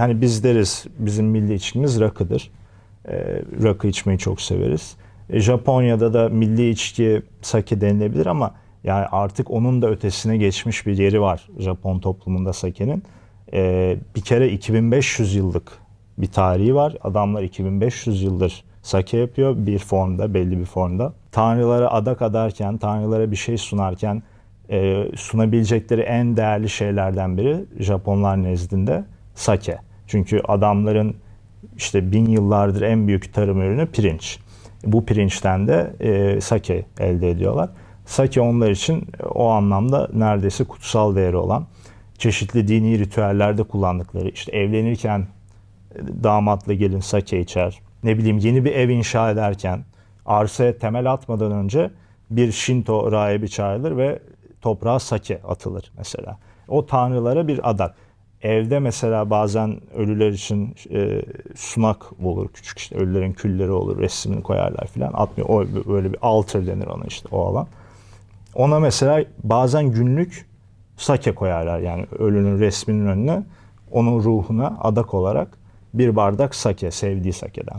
Hani biz deriz bizim milli içkimiz rakıdır. Ee, rakı içmeyi çok severiz. E, Japonya'da da milli içki sake denilebilir ama yani artık onun da ötesine geçmiş bir yeri var Japon toplumunda sakenin. Ee, bir kere 2500 yıllık bir tarihi var. Adamlar 2500 yıldır sake yapıyor bir formda, belli bir formda. Tanrılara adak adarken, tanrılara bir şey sunarken e, sunabilecekleri en değerli şeylerden biri Japonlar nezdinde sake. Çünkü adamların işte bin yıllardır en büyük tarım ürünü pirinç. Bu pirinçten de e, sake elde ediyorlar. Sake onlar için o anlamda neredeyse kutsal değeri olan çeşitli dini ritüellerde kullandıkları işte evlenirken damatla gelin sake içer. Ne bileyim yeni bir ev inşa ederken arsaya temel atmadan önce bir Shinto rahibi çağrılır ve toprağa sake atılır mesela. O tanrılara bir adak. Evde mesela bazen ölüler için e, sunak olur küçük işte ölülerin külleri olur resmini koyarlar filan atmıyor. O böyle bir altar denir ona işte o alan. Ona mesela bazen günlük sake koyarlar yani ölünün resminin önüne onun ruhuna adak olarak bir bardak sake sevdiği sakeden.